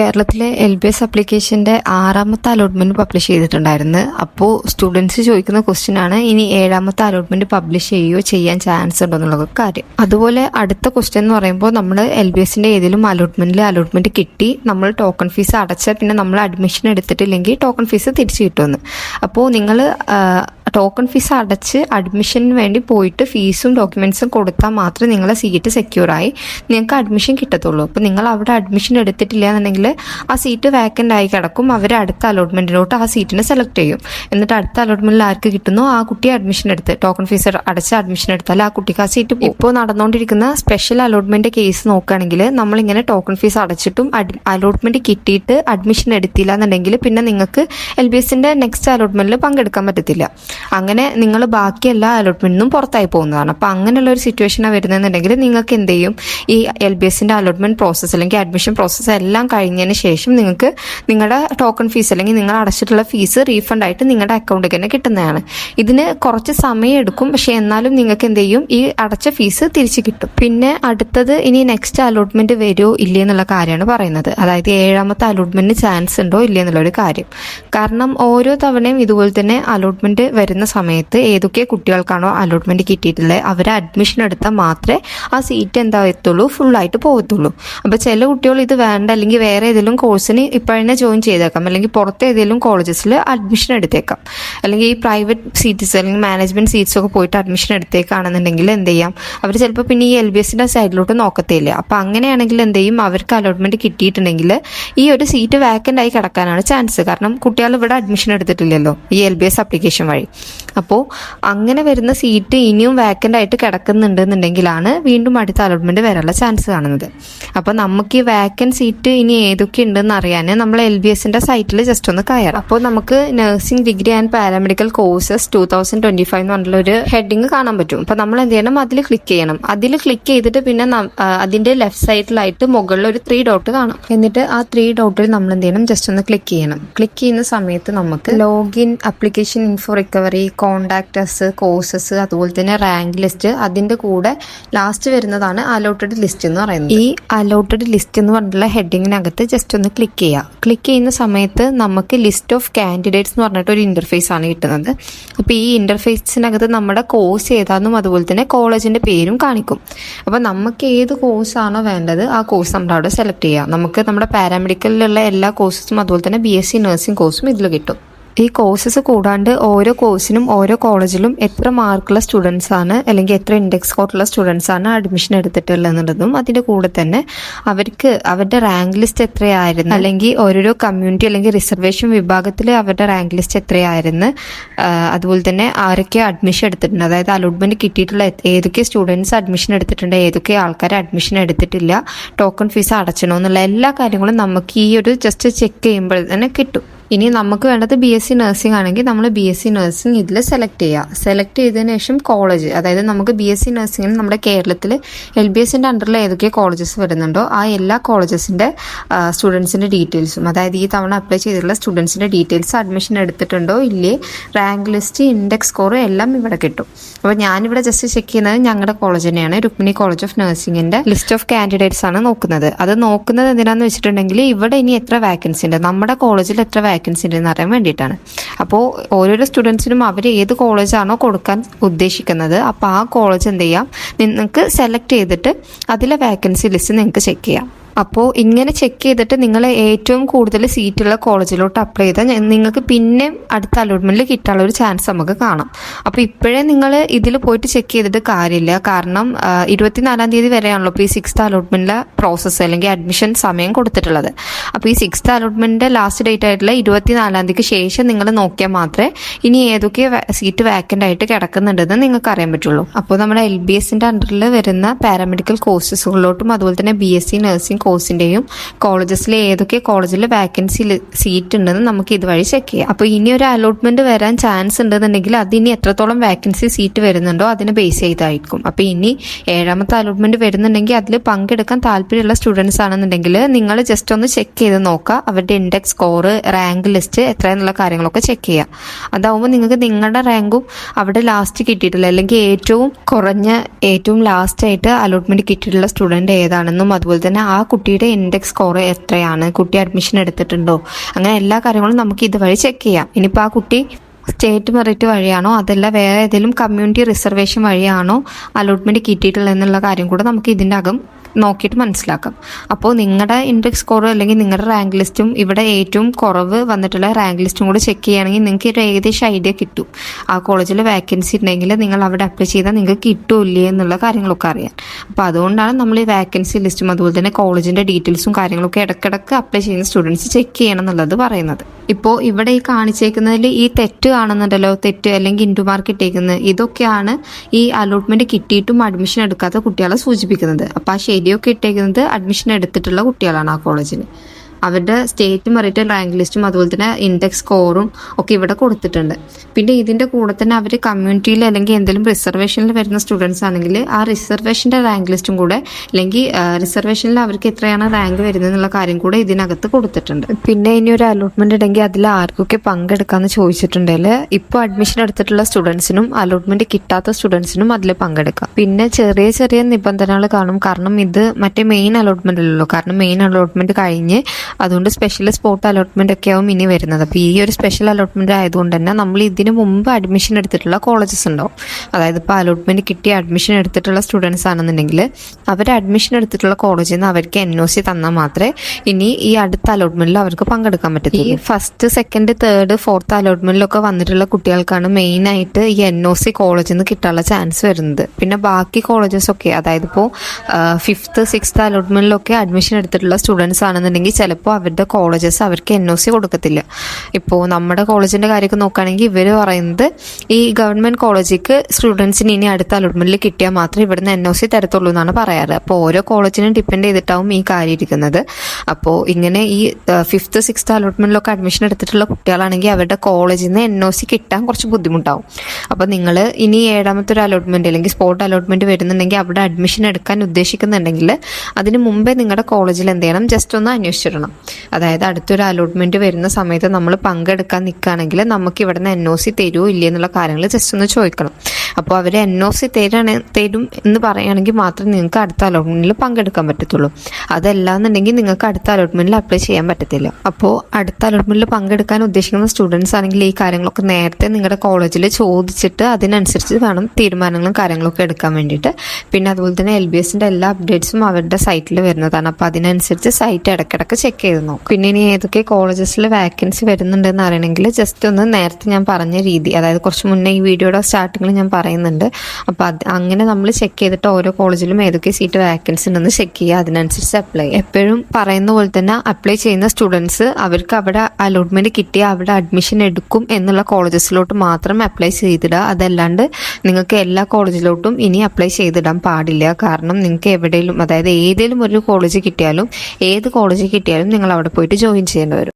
കേരളത്തിലെ L B S അപ്ലിക്കേഷന്റെ ആറാമത്തെ allotment publish ചെയ്തിട്ടുണ്ടായിരുന്നു. അപ്പോൾ സ്റ്റുഡൻസ് ചോദിക്കുന്ന ക്വസ്റ്റ്യൻ ആണ് ഇനി ഏഴാമത്തെ അലോട്ട്മെന്റ് പബ്ലിഷ് ചെയ്യുകയോ ചെയ്യാൻ ചാൻസ് ഉണ്ടോ എന്നുള്ള കാര്യം. അതുപോലെ അടുത്ത ക്വസ്റ്റ്യൻ എന്ന് പറയുമ്പോൾ നമ്മൾ എൽ ബി എസിന്റെ ഏതെങ്കിലും അലോട്ട്മെന്റിൽ അലോട്ട്മെന്റ് കിട്ടി നമ്മൾ ടോക്കൺ ഫീസ് അടച്ചാൽ പിന്നെ നമ്മൾ അഡ്മിഷൻ എടുത്തിട്ടില്ലെങ്കിൽ ടോക്കൺ ഫീസ് തിരിച്ചു കിട്ടുമെന്ന്. അപ്പോൾ നിങ്ങൾ ടോക്കൺ ഫീസ് അടച്ച് അഡ്മിഷന് വേണ്ടി പോയിട്ട് ഫീസും ഡോക്യുമെന്റ്സും കൊടുത്താൽ മാത്രമേ നിങ്ങളെ സീറ്റ് സെക്യൂറായി നിങ്ങൾക്ക് അഡ്മിഷൻ കിട്ടത്തുള്ളൂ. അപ്പോൾ നിങ്ങൾ അവിടെ അഡ്മിഷൻ എടുത്തിട്ടില്ല എന്നുണ്ടെങ്കിൽ ആ സീറ്റ് വേക്കന്റ് ആയി കിടക്കും. അവർ അടുത്ത അലോട്ട്മെന്റിലോട്ട് ആ സീറ്റിനെ സെലക്ട് ചെയ്യും. എന്നിട്ട് അടുത്ത അലോട്ട്മെന്റിൽ ആർക്ക് കിട്ടുന്നോ ആ കുട്ടി അഡ്മിഷൻ എടുത്ത് ടോക്കൺ ഫീസ് അടച്ച് അഡ്മിഷൻ എടുത്താൽ ആ കുട്ടിക്ക് ആ സീറ്റ് ഇപ്പോൾ നടന്നുകൊണ്ടിരിക്കുന്ന സ്പെഷ്യൽ അലോട്ട്മെന്റ് കേസ് നോക്കുകയാണെങ്കിൽ നമ്മളിങ്ങനെ ടോക്കൺ ഫീസ് അടച്ചിട്ടും അലോട്ട്മെന്റ് കിട്ടിയിട്ട് അഡ്മിഷൻ എടുത്തില്ല എന്നുണ്ടെങ്കിൽ പിന്നെ നിങ്ങൾക്ക് എൽ ബി എസിന്റെ നെക്സ്റ്റ് അലോട്ട്മെന്റിൽ പങ്കെടുക്കാൻ പറ്റത്തില്ല. അങ്ങനെ നിങ്ങൾ ബാക്കി എല്ലാ അലോട്ട്മെന്റിനും പുറത്തായി പോകുന്നതാണ്. അപ്പോൾ അങ്ങനെയുള്ള ഒരു സിറ്റുവേഷനാണ് വരുന്നതെന്നുണ്ടെങ്കിൽ നിങ്ങൾക്ക് എന്ത് ചെയ്യും? ഈ എൽ ബി എസിന്റെ അലോട്ട്മെന്റ് പ്രോസസ്സ് അല്ലെങ്കിൽ അഡ്മിഷൻ പ്രോസസ്സ് എല്ലാം കഴിഞ്ഞതിന് ശേഷം നിങ്ങൾക്ക് നിങ്ങളുടെ ടോക്കൺ ഫീസ് അല്ലെങ്കിൽ നിങ്ങൾ അടച്ചിട്ടുള്ള ഫീസ് റീഫണ്ട് ആയിട്ട് നിങ്ങളുടെ അക്കൗണ്ടിൽ തന്നെ കിട്ടുന്നതാണ്. ഇതിന് കുറച്ച് സമയം എടുക്കും. പക്ഷേ എന്നാലും നിങ്ങൾക്ക് എന്ത് ചെയ്യും? ഈ അടച്ച ഫീസ് തിരിച്ചു കിട്ടും. പിന്നെ അടുത്തത് ഇനി നെക്സ്റ്റ് അലോട്ട്മെന്റ് വരുമോ ഇല്ലേ എന്നുള്ള കാര്യമാണ് പറയുന്നത്. അതായത് ഏഴാമത്തെ അലോട്ട്മെന്റിന് ചാൻസ് ഉണ്ടോ ഇല്ലേ എന്നുള്ള ഒരു കാര്യം. കാരണം ഓരോ തവണയും ഇതുപോലെ തന്നെ അലോട്ട്മെന്റ് വരുന്ന സമയത്ത് ഏതൊക്കെ കുട്ടികൾക്കാണോ അലോട്ട്മെന്റ് കിട്ടിയിട്ടുള്ളത് അവരെ അഡ്മിഷൻ എടുത്താൽ മാത്രമേ ആ സീറ്റ് എന്താ എത്തുള്ളൂ ഫുള്ളായിട്ട് പോകത്തുള്ളൂ അപ്പോൾ ചില കുട്ടികൾ ഇത് വേണ്ട അല്ലെങ്കിൽ വേറെ ഏതെങ്കിലും കോഴ്സിന് ഇപ്പോഴന്നെ ജോയിൻ ചെയ്തേക്കാം. അല്ലെങ്കിൽ പുറത്തെ ഏതെങ്കിലും കോളേജസിൽ അഡ്മിഷൻ എടുത്തേക്കാം. അല്ലെങ്കിൽ ഈ പ്രൈവറ്റ് സീറ്റ്സ് അല്ലെങ്കിൽ മാനേജ്മെന്റ് സീറ്റ്സ് ഒക്കെ പോയിട്ട് അഡ്മിഷൻ എടുത്തേക്കാണെന്നുണ്ടെങ്കിൽ എന്ത് ചെയ്യാം? അവർ ചിലപ്പോൾ പിന്നെ ഈ എൽ ബി എസിന്റെ സൈഡിലോട്ട് നോക്കത്തില്ല? അപ്പോൾ അങ്ങനെയാണെങ്കിൽ എന്ത് ചെയ്യും? അവർക്ക് അലോട്ട്മെന്റ് കിട്ടിയിട്ടുണ്ടെങ്കിൽ ഈ ഒരു സീറ്റ് വേക്കന്റ് ആയി കിടക്കാനാണ് ചാൻസ് കാരണം കുട്ടികൾ ഇവിടെ അഡ്മിഷൻ എടുത്തിട്ടില്ലല്ലോ ഈ എൽ ബി എസ് ആപ്ലിക്കേഷൻ വഴി. അപ്പോൾ അങ്ങനെ വരുന്ന സീറ്റ് ഇനിയും വേക്കന്റ് ആയിട്ട് കിടക്കുന്നുണ്ടെന്നുണ്ടെങ്കിലാണ് വീണ്ടും അടുത്ത അലോട്ട്മെന്റ് വരാനുള്ള ചാൻസ് കാണുന്നത്. അപ്പോൾ നമുക്ക് ഈ വാക്കൻ സീറ്റ് ഇനി ഏതൊക്കെ ഉണ്ടെന്ന് അറിയാൻ നമ്മൾ എൽ ബി എസിന്റെ സൈറ്റിൽ ജസ്റ്റ് ഒന്ന് കയറാം. അപ്പോൾ നമുക്ക് nursing degree and paramedical courses two thousand twenty five എന്ന് പറഞ്ഞുള്ള ഒരു ഹെഡിങ് കാണാൻ പറ്റും. അപ്പോൾ നമ്മൾ എന്ത് ചെയ്യണം? അതിൽ ക്ലിക്ക് ചെയ്യണം. അതിൽ ക്ലിക്ക് ചെയ്തിട്ട് പിന്നെ അതിന്റെ ലെഫ്റ്റ് സൈഡിലായിട്ട് മുകളിൽ ഒരു ത്രീ ഡോട്ട് കാണാം. എന്നിട്ട് ആ ത്രീ ഡോട്ടിൽ നമ്മൾ എന്ത് ചെയ്യണം? ജസ്റ്റ് ഒന്ന് ക്ലിക്ക് ചെയ്യണം. ക്ലിക്ക് ചെയ്യുന്ന സമയത്ത് നമുക്ക് login application info recovery contactors courses അതുപോലെ തന്നെ റാങ്ക് ലിസ്റ്റ് അതിന്റെ കൂടെ ലാസ്റ്റ് വരുന്നതാണ് അലോട്ടഡ് ലിസ്റ്റ് എന്ന് പറയുന്നത്. ഈ അലോട്ടഡ് ലിസ്റ്റ് എന്ന് പറഞ്ഞിട്ടുള്ള ഹെഡിങ്ങിനകത്ത് ജസ്റ്റ് ഒന്ന് ക്ലിക്ക് ചെയ്യുക. ക്ലിക്ക് ചെയ്യുന്ന സമയത്ത് നമുക്ക് ലിസ്റ്റ് ഓഫ് കാൻഡിഡേറ്റ്സ് എന്ന് പറഞ്ഞിട്ട് ഒരു ഇന്റർഫേസ് ആണ് കിട്ടുന്നത്. അപ്പോൾ ഈ ഇന്റർഫേസിനകത്ത് നമ്മുടെ കോഴ്സ് ഏതാണെന്നും അതുപോലെ തന്നെ കോളേജിന്റെ പേരും കാണിക്കും. അപ്പോൾ നമുക്ക് ഏത് കോഴ്സാണോ വേണ്ടത് ആ കോഴ്സ് നമ്മൾ അവിടെ സെലക്ട് ചെയ്യുക. നമുക്ക് നമ്മുടെ പാരാമെഡിക്കലിലുള്ള എല്ലാ കോഴ്സസും അതുപോലെ തന്നെ ബി എസ് സി നഴ്സിംഗ് കോഴ്സും ഇതിൽ കിട്ടും. ഈ കോഴ്സസ് കൂടാണ്ട് ഓരോ കോഴ്സിനും ഓരോ കോളേജിലും എത്ര മാർക്കുള്ള സ്റ്റുഡൻസ് ആണ് അല്ലെങ്കിൽ എത്ര ഇൻഡെക്സ് കോട്ടുള്ള സ്റ്റുഡൻസ് ആണ് അഡ്മിഷൻ എടുത്തിട്ടുള്ളതെന്നുള്ളതും അതിന്റെ കൂടെ തന്നെ അവർക്ക് അവരുടെ റാങ്ക് ലിസ്റ്റ് എത്രയായിരുന്നു അല്ലെങ്കിൽ ഓരോരോ കമ്മ്യൂണിറ്റി അല്ലെങ്കിൽ റിസർവേഷൻ വിഭാഗത്തിൽ അവരുടെ റാങ്ക് ലിസ്റ്റ് എത്രയായിരുന്നു അതുപോലെ തന്നെ ആരൊക്കെ അഡ്മിഷൻ എടുത്തിട്ടുണ്ട് അതായത് അലോട്ട്മെന്റ് കിട്ടിയിട്ടുള്ള ഏതൊക്കെ സ്റ്റുഡൻസ് അഡ്മിഷൻ എടുത്തിട്ടുണ്ട് ഏതൊക്കെ ആൾക്കാർ അഡ്മിഷൻ എടുത്തിട്ടില്ല ടോക്കൺ ഫീസ് അടച്ചണോ എന്നുള്ള എല്ലാ കാര്യങ്ങളും നമുക്ക് ഈ ഒരു ജസ്റ്റ് ചെക്ക് ചെയ്യുമ്പോൾ തന്നെ കിട്ടും. ഇനി നമുക്ക് വേണ്ടത് ബി എസ് സി നഴ്സിംഗ് ആണെങ്കിൽ നമ്മൾ ബി എസ് സി നഴ്സിംഗ് ഇതിൽ സെലക്ട് ചെയ്യുക സെലക്ട് ചെയ്തതിന് ശേഷം കോളേജ് അതായത് നമുക്ക് ബി എസ് സി നഴ്സിംഗിന് നമ്മുടെ കേരളത്തിൽ എൽ ബി എസിന്റെ അണ്ടറിൽ ഏതൊക്കെ കോളേജസ് വരുന്നുണ്ടോ ആ എല്ലാ കോളേജസിന്റെ സ്റ്റുഡൻസിന്റെ ഡീറ്റെയിൽസും അതായത് ഈ തവണ അപ്ലൈ ചെയ്തിട്ടുള്ള സ്റ്റുഡൻസിന്റെ ഡീറ്റെയിൽസ് അഡ്മിഷൻ എടുത്തിട്ടുണ്ടോ ഇല്ലേ റാങ്ക് ലിസ്റ്റ് ഇൻഡെക്സ് സ്കോർ എല്ലാം ഇവിടെ കിട്ടും. അപ്പോൾ ഞാനിവിടെ ജസ്റ്റ് ചെക്ക് ചെയ്യുന്നത് ഞങ്ങളുടെ കോളേജ് തന്നെയാണ് രുക്മിണി കോളേജ് ഓഫ് നഴ്സിംഗിന്റെ ലിസ്റ്റ് ഓഫ് കാൻഡിഡേറ്റ്സ് ആണ് നോക്കുന്നത്. അത് നോക്കുന്നത് എന്തിനാന്ന് വെച്ചിട്ടുണ്ടെങ്കിൽ ഇവിടെ ഇനി എത്ര വാക്കൻസി ഉണ്ട് നമ്മുടെ കോളേജിൽ എത്ര വാക്കൻസി ഉണ്ട് എന്ന് അറിയാൻ വേണ്ടിയിട്ടാണ്. അപ്പോൾ ഓരോരോ സ്റ്റുഡൻസിനും അവർ ഏത് കോളേജാണോ കൊടുക്കാൻ ഉദ്ദേശിക്കുന്നത് അപ്പോൾ ആ കോളേജ് എന്ത് ചെയ്യാം? നിങ്ങൾക്ക് സെലക്ട് ചെയ്തിട്ട് അതിലെ വേക്കൻസി ലിസ്റ്റ് നിങ്ങൾക്ക് ചെക്ക് ചെയ്യാം. അപ്പോൾ ഇങ്ങനെ ചെക്ക് ചെയ്തിട്ട് നിങ്ങൾ ഏറ്റവും കൂടുതൽ സീറ്റുള്ള കോളേജിലോട്ട് അപ്ലൈ ചെയ്താൽ നിങ്ങൾക്ക് പിന്നെ അടുത്ത അലോട്ട്മെന്റിൽ കിട്ടാനുള്ള ഒരു ചാൻസ് നമുക്ക് കാണാം. അപ്പോൾ ഇപ്പോഴേ നിങ്ങൾ ഇതിൽ പോയിട്ട് ചെക്ക് ചെയ്തിട്ട് കാര്യമില്ല. കാരണം ഇരുപത്തിനാലാം തീയതി വരെയാണല്ലോ ഇപ്പോൾ ഈ സിക്സ്ത് അലോട്ട്മെന്റിലെ പ്രോസസ്സ് അല്ലെങ്കിൽ അഡ്മിഷൻ സമയം കൊടുത്തിട്ടുള്ളത്. അപ്പോൾ ഈ സിക്സ്ത് അലോട്ട്മെന്റിന്റെ ലാസ്റ്റ് ഡേറ്റ് ആയിട്ടുള്ള ഇരുപത്തിനാലാം തീയതിക്ക് ശേഷം നിങ്ങൾ നോക്കിയാൽ മാത്രമേ ഇനി ഏതൊക്കെ സീറ്റ് വാക്കന്റ് ആയിട്ട് കിടക്കുന്നുണ്ടെന്ന് നിങ്ങൾക്ക് അറിയാൻ പറ്റുള്ളൂ. അപ്പോൾ നമ്മുടെ എൽ ബി എസിന്റെ അണ്ടറിൽ വരുന്ന പാരാമെഡിക്കൽ കോഴ്സസുകളിലോട്ടും അതുപോലെ തന്നെ ബി എസ് സി നഴ്സിംഗ് കോഴ്സിന്റെയും കോളേജസിലെ ഏതൊക്കെ കോളേജിൽ വാക്കൻസി സീറ്റ് ഉണ്ടെന്ന് നമുക്ക് ഇതുവഴി ചെക്ക് ചെയ്യാം. അപ്പോൾ ഇനി ഒരു അലോട്ട്മെന്റ് വരാൻ ചാൻസ് ഉണ്ടെന്നുണ്ടെങ്കിൽ അതിനി എത്രത്തോളം വാക്കൻസി സീറ്റ് വരുന്നുണ്ടോ അതിനെ ബേസ് ചെയ്തായിരിക്കും. അപ്പോൾ ഇനി ഏഴാമത്തെ അലോട്ട്മെന്റ് വരുന്നുണ്ടെങ്കിൽ അതിൽ പങ്കെടുക്കാൻ താല്പര്യമുള്ള സ്റ്റുഡൻസ് ആണെന്നുണ്ടെങ്കിൽ നിങ്ങൾ ജസ്റ്റ് ഒന്ന് ചെക്ക് ചെയ്ത് നോക്കുക. അവരുടെ ഇൻഡെക്സ് സ്കോർ റാങ്ക് ലിസ്റ്റ് എത്ര എന്നുള്ള കാര്യങ്ങളൊക്കെ ചെക്ക് ചെയ്യുക. അതാവുമ്പോൾ നിങ്ങൾക്ക് നിങ്ങളുടെ റാങ്കും അവിടെ ലാസ്റ്റ് കിട്ടിയിട്ടില്ല. അല്ലെങ്കിൽ ഏറ്റവും കുറഞ്ഞ ഏറ്റവും ലാസ്റ്റ് ആയിട്ട് അലോട്ട്മെന്റ് കിട്ടിയിട്ടുള്ള സ്റ്റുഡന്റ് ഏതാണെന്നും അതുപോലെ തന്നെ ആ കുട്ടിയുടെ ഇൻഡെക്സ് സ്കോർ എത്രയാണ്? കുട്ടി അഡ്മിഷൻ എടുത്തിട്ടുണ്ടോ? അങ്ങനെ എല്ലാ കാര്യങ്ങളും നമുക്ക് ഇതുവഴി ചെക്ക് ചെയ്യാം. ഇനിയിപ്പോൾ ആ കുട്ടി സ്റ്റേറ്റ് മെറിറ്റ് വഴിയാണോ? അതല്ല വേറെ ഏതെങ്കിലും കമ്മ്യൂണിറ്റി റിസർവേഷൻ വഴിയാണോ? അലോട്ട്മെന്റ് കിട്ടിയിട്ടുള്ളത് എന്നുള്ള കാര്യം കൂടെ നമുക്ക് ഇതിന്റെ അകം നോക്കിയിട്ട് മനസ്സിലാക്കാം. അപ്പോൾ നിങ്ങളുടെ ഇൻഡെക്സ് സ്കോർ അല്ലെങ്കിൽ നിങ്ങളുടെ റാങ്ക് ലിസ്റ്റും ഇവിടെ ഏറ്റവും കുറവ് വന്നിട്ടുള്ള റാങ്ക് ലിസ്റ്റും കൂടെ ചെക്ക് ചെയ്യുകയാണെങ്കിൽ നിങ്ങൾക്ക് ഒരു ഏകദേശം ഐഡിയ കിട്ടും. ആ കോളേജിൽ വാക്കൻസി ഉണ്ടെങ്കിൽ നിങ്ങൾ അവിടെ അപ്ലൈ ചെയ്താൽ നിങ്ങൾക്ക് കിട്ടൂല്ലേ എന്നുള്ള കാര്യങ്ങളൊക്കെ അറിയാം അപ്പോൾ അതുകൊണ്ടാണ് നമ്മൾ ഈ വാക്കൻസി ലിസ്റ്റും അതുപോലെ തന്നെ കോളേജിന്റെ ഡീറ്റെയിൽസും കാര്യങ്ങളൊക്കെ ഇടയ്ക്കിടയ്ക്ക് അപ്ലൈ ചെയ്യുന്ന സ്റ്റുഡൻസ് ചെക്ക് ചെയ്യണം എന്നുള്ളത് പറയുന്നത്. ഇപ്പോൾ ഇവിടെ ഈ കാണിച്ചേക്കുന്നതിൽ ഈ തെറ്റ് കാണുന്നുണ്ടല്ലോ തെറ്റ് അല്ലെങ്കിൽ ഇൻഡു മാർക്ക് ഇട്ടേക്കുന്നത് ഇതൊക്കെയാണ് ഈ അലോട്ട്മെന്റ് കിട്ടിയിട്ടും അഡ്മിഷൻ എടുക്കാത്ത കുട്ടികളെ സൂചിപ്പിക്കുന്നത്. അപ്പോൾ ആ ശരിയൊക്കെ ഇട്ടേക്കുന്നത് അഡ്മിഷൻ എടുത്തിട്ടുള്ള കുട്ടികളാണ് ആ കോളേജിൽ അവരുടെ സ്റ്റേറ്റ് മെറിറ്റ് റാങ്ക് ലിസ്റ്റും അതുപോലെ തന്നെ ഇൻഡെക്സ് സ്കോറും ഒക്കെ ഇവിടെ കൊടുത്തിട്ടുണ്ട്. പിന്നെ ഇതിന്റെ കൂടെ തന്നെ അവർ കമ്മ്യൂണിറ്റിയിൽ അല്ലെങ്കിൽ എന്തെങ്കിലും റിസർവേഷനിൽ വരുന്ന സ്റ്റുഡൻസ് ആണെങ്കിൽ ആ റിസർവേഷന്റെ റാങ്ക് ലിസ്റ്റും കൂടെ അല്ലെങ്കിൽ റിസർവേഷനിൽ അവർക്ക് എത്രയാണ് റാങ്ക് വരുന്നത് എന്നുള്ള കാര്യം കൂടെ ഇതിനകത്ത് കൊടുത്തിട്ടുണ്ട്. പിന്നെ ഇനി ഒരു അലോട്ട്മെന്റ് ഉണ്ടെങ്കിൽ അതിൽ ആർക്കൊക്കെ പങ്കെടുക്കാമെന്ന് ചോദിച്ചിട്ടുണ്ടെങ്കിൽ ഇപ്പോൾ അഡ്മിഷൻ എടുത്തിട്ടുള്ള സ്റ്റുഡൻസിനും അലോട്ട്മെന്റ് കിട്ടാത്ത സ്റ്റുഡൻസിനും അതിൽ പങ്കെടുക്കാം. പിന്നെ ചെറിയ ചെറിയ നിബന്ധനകൾ കാണും. കാരണം ഇത് മറ്റേ മെയിൻ അലോട്ട്മെന്റ് അല്ലല്ലോ കാരണം മെയിൻ അലോട്ട്മെന്റ് കഴിഞ്ഞ് അതുകൊണ്ട് സ്പെഷ്യൽ സ്പോട്ട് അലോട്ട്മെന്റ് ഒക്കെ ആവും ഇനി വരുന്നത്. അപ്പോൾ ഈ ഒരു സ്പെഷ്യൽ അലോട്ട്മെന്റ് ആയതുകൊണ്ട് തന്നെ നമ്മൾ ഇതിന് മുമ്പ് അഡ്മിഷൻ എടുത്തിട്ടുള്ള കോളേജസ് ഉണ്ടാവും. അതായത് ഇപ്പോൾ അലോട്ട്മെന്റ് കിട്ടി അഡ്മിഷൻ എടുത്തിട്ടുള്ള സ്റ്റുഡൻസ് ആണെന്നുണ്ടെങ്കിൽ അവർ അഡ്മിഷൻ എടുത്തിട്ടുള്ള കോളേജിൽ നിന്ന് അവർക്ക് എൻ ഒ സി തന്നാൽ മാത്രമേ ഇനി ഈ അടുത്ത അലോട്ട്മെന്റിൽ അവർക്ക് പങ്കെടുക്കാൻ പറ്റത്തുള്ളൂ. ഈ ഫസ്റ്റ് സെക്കൻഡ് തേർഡ് ഫോർത്ത് അലോട്ട്മെന്റിലൊക്കെ വന്നിട്ടുള്ള കുട്ടികൾക്കാണ് മെയിൻ ആയിട്ട് ഈ എൻ ഒ സി കോളേജിൽ നിന്ന് കിട്ടാനുള്ള ചാൻസ് വരുന്നത്. പിന്നെ ബാക്കി കോളേജസ് ഒക്കെ അതായത് ഇപ്പോൾ ഫിഫ്ത്ത് സിക്സ് അലോട്ട്മെന്റിലൊക്കെ അഡ്മിഷൻ എടുത്തിട്ടുള്ള സ്റ്റുഡൻസ് ആണെന്നുണ്ടെങ്കിൽ ചിലപ്പോൾ അവരുടെ കോളേജസ് അവർക്ക് എൻ ഒ സി കൊടുക്കത്തില്ല. ഇപ്പോൾ നമ്മുടെ കോളേജിന്റെ കാര്യമൊക്കെ നോക്കുകയാണെങ്കിൽ ഇവർ പറയുന്നത് ഈ ഗവൺമെന്റ് കോളേജിക്ക് സ്റ്റുഡൻസിന് ഇനി അടുത്ത അലോട്ട്മെന്റിൽ കിട്ടിയാൽ മാത്രമേ ഇവിടുന്ന് എൻ ഒ സി തരത്തുള്ളൂ എന്നാണ് പറയാറ്. അപ്പോൾ ഓരോ കോളേജിനും ഡിപ്പെൻഡ് ചെയ്തിട്ടാവും ഈ കാര്യം ഇരിക്കുന്നത്. അപ്പോൾ ഇങ്ങനെ ഈ ഫിഫ്ത്ത് സിക്സ് അലോട്ട്മെന്റിലൊക്കെ അഡ്മിഷൻ എടുത്തിട്ടുള്ള കുട്ടികളാണെങ്കിൽ അവരുടെ കോളേജിൽ നിന്ന് എൻ ഒ സി കിട്ടാൻ കുറച്ച് ബുദ്ധിമുട്ടാവും. അപ്പോൾ നിങ്ങൾ ഇനി ഏഴാമത്തെ ഒരു അലോട്ട്മെന്റ് അല്ലെങ്കിൽ സ്പോട്ട് അലോട്ട്മെന്റ് വരുന്നുണ്ടെങ്കിൽ അവിടെ അഡ്മിഷൻ എടുക്കാൻ ഉദ്ദേശിക്കുന്നുണ്ടെങ്കിൽ അതിന് മുമ്പേ നിങ്ങളുടെ കോളേജിൽ എന്ത് ചെയ്യണം? ജസ്റ്റ് ഒന്ന് അന്വേഷിച്ചിടണം. അതായത് അടുത്തൊരു അലോട്ട്മെന്റ് വരുന്ന സമയത്ത് നമ്മൾ പങ്കെടുക്കാൻ നിൽക്കുകയാണെങ്കിൽ നമുക്ക് ഇവിടെ നിന്ന് എൻ ഒ സി തരുമോ ഇല്ലേ എന്നുള്ള കാര്യങ്ങൾ ജസ്റ്റ് ഒന്ന് ചോദിക്കണം. അപ്പോൾ അവർ എൻ ഒ സി തരാണ് തരും എന്ന് പറയുകയാണെങ്കിൽ മാത്രമേ നിങ്ങൾക്ക് അടുത്ത അലോട്ട്മെന്റിൽ പങ്കെടുക്കാൻ പറ്റത്തുള്ളൂ. അതല്ല എന്നുണ്ടെങ്കിൽ നിങ്ങൾക്ക് അടുത്ത അലോട്ട്മെന്റിൽ അപ്ലൈ ചെയ്യാൻ പറ്റത്തില്ല. അപ്പോൾ അടുത്ത അലോട്ട്മെന്റിൽ പങ്കെടുക്കാൻ ഉദ്ദേശിക്കുന്ന സ്റ്റുഡൻസ് ആണെങ്കിൽ ഈ കാര്യങ്ങളൊക്കെ നേരത്തെ നിങ്ങളുടെ കോളേജിൽ ചോദിച്ചിട്ട് അതിനനുസരിച്ച് വേണം തീരുമാനങ്ങളും കാര്യങ്ങളൊക്കെ എടുക്കാൻ വേണ്ടിയിട്ട്. പിന്നെ അതുപോലെ തന്നെ എൽ ബി എസിന്റെ എല്ലാ അപ്ഡേറ്റ്സും അവരുടെ സൈറ്റിൽ വരുന്നതാണ്. അപ്പോൾ അതിനനുസരിച്ച് സൈറ്റ് ഇടയ്ക്കിടയ്ക്ക് ചെക്ക് ചെയ്ത് നോക്കും. പിന്നെ ഇനി ഏതൊക്കെ കോളേജസിൽ വാക്കൻസി വരുന്നുണ്ടെന്ന് അറിയണമെങ്കിൽ ജസ്റ്റ് ഒന്ന് നേരത്തെ ഞാൻ പറഞ്ഞ രീതി അതായത് കുറച്ച് മുന്നേ ഈ വീഡിയോയുടെ സ്റ്റാർട്ടിങ്ങിൽ ഞാൻ പറയുന്നുണ്ട്. അപ്പോൾ അത് അങ്ങനെ നമ്മൾ ചെക്ക് ചെയ്തിട്ട് ഓരോ കോളേജിലും ഏതൊക്കെ സീറ്റ് വാക്കൻസി ഉണ്ടെന്ന് ചെക്ക് ചെയ്യുക. അതിനനുസരിച്ച് അപ്ലൈ എപ്പോഴും പറയുന്ന പോലെ തന്നെ അപ്ലൈ ചെയ്യുന്ന സ്റ്റുഡൻസ് അവർക്ക് അവിടെ അലോട്ട്മെന്റ് കിട്ടിയ അവിടെ അഡ്മിഷൻ എടുക്കും എന്നുള്ള കോളേജസിലോട്ട് മാത്രം അപ്ലൈ ചെയ്തിടുക. അതല്ലാണ്ട് നിങ്ങൾക്ക് എല്ലാ കോളേജിലോട്ടും ഇനി അപ്ലൈ ചെയ്തിടാൻ പാടില്ല. കാരണം നിങ്ങൾക്ക് എവിടെയും അതായത് ഏതെങ്കിലും ഒരു കോളേജ് കിട്ടിയാലും ഏത് കോളേജ് കിട്ടിയാലും നിങ്ങൾ അവിടെ പോയിട്ട് ജോയിൻ ചെയ്യേണ്ടി വരും.